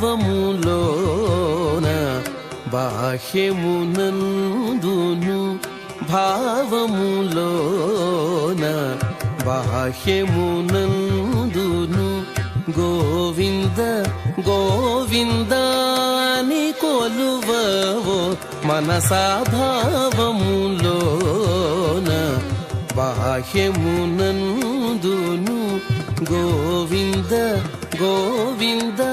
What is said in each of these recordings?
భావములోన బాహ్యమునందును భావములోన బాహ్యమునందును గోవింద గోవిందాని కొలువవో మనసా భావములోన బాహ్యమునందును గోవింద గోవిందా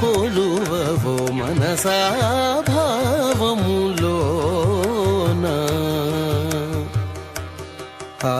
కొలువవో మనసాభావములోన ఆ